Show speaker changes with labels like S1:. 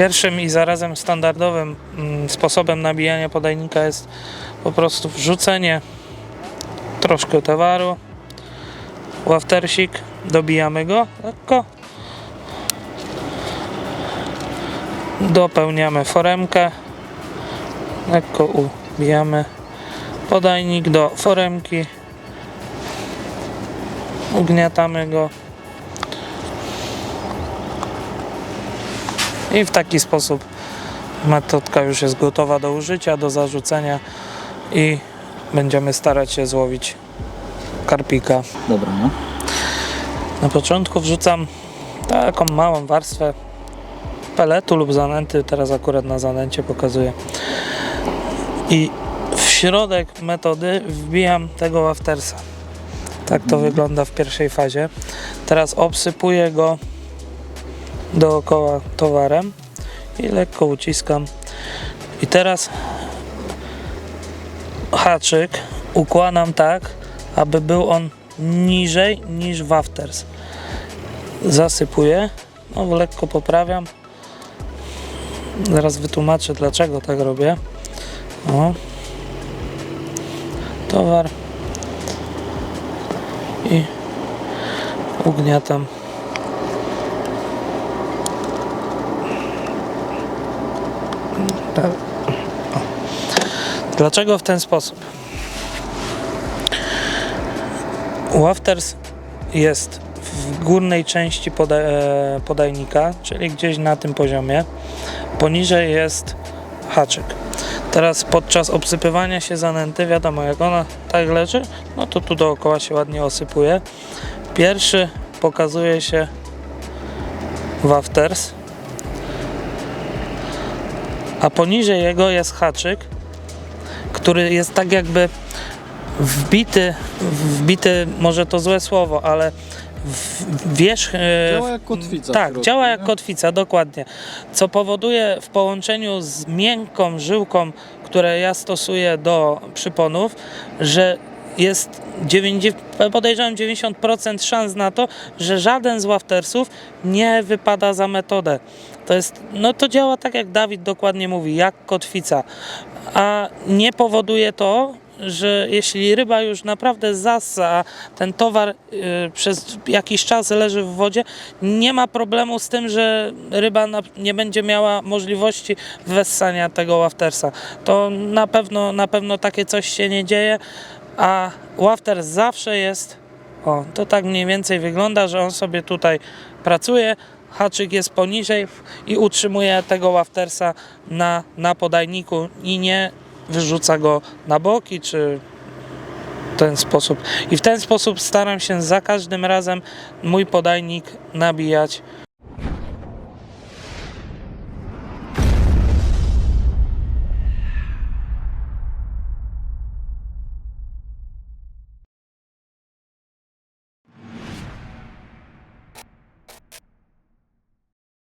S1: Pierwszym i zarazem standardowym mm, sposobem nabijania podajnika jest po prostu wrzucenie troszkę towaru, łaftersik, dobijamy go lekko, dopełniamy foremkę, lekko ubijamy podajnik do foremki, ugniatamy go i w taki sposób metodka już jest gotowa do użycia, do zarzucenia i będziemy starać się złowić karpika.
S2: Dobra, no.
S1: Na początku wrzucam taką małą warstwę peletu lub zanęty, teraz akurat na zanęcie pokazuję. I w środek metody wbijam tego waftersa. Tak to wygląda w pierwszej fazie. Teraz obsypuję go dookoła towarem i lekko uciskam. I teraz haczyk układam tak, aby był on niżej niż wafters. Zasypuję, no lekko poprawiam. Zaraz wytłumaczę dlaczego tak robię. O. Towar i ugniatam. Tak. O. Dlaczego w ten sposób? Wafters jest w górnej części poda e, podajnika, czyli gdzieś na tym poziomie. Poniżej jest haczyk. Teraz podczas obsypywania się zanęty, wiadomo jak ona tak leży, no to tu dookoła się ładnie osypuje. Pierwszy pokazuje się wafters, a poniżej jego jest haczyk, który jest tak jakby wbity, wbity, może to złe słowo, ale wierzch... e,
S2: Działa jak kotwica
S1: Tak,
S2: środku,
S1: działa
S2: nie?
S1: jak kotwica, dokładnie. Co powoduje w połączeniu z miękką żyłką, które ja stosuję do przyponów, że jest 90, podejrzewam 90% szans na to, że żaden z waftersów nie wypada za metodę. To jest, no to działa tak jak Dawid dokładnie mówi, jak kotwica. A nie powoduje to, że jeśli ryba już naprawdę zassa, a ten towar y, przez jakiś czas leży w wodzie, nie ma problemu z tym, że ryba nie będzie miała możliwości wessania tego waftersa. To na pewno, na pewno takie coś się nie dzieje, a wafter zawsze jest, o, to tak mniej więcej wygląda, że on sobie tutaj pracuje, haczyk jest poniżej i utrzymuje tego waftersa na, na podajniku i nie wyrzuca go na boki, czy ten sposób. I w ten sposób staram się za każdym razem mój podajnik nabijać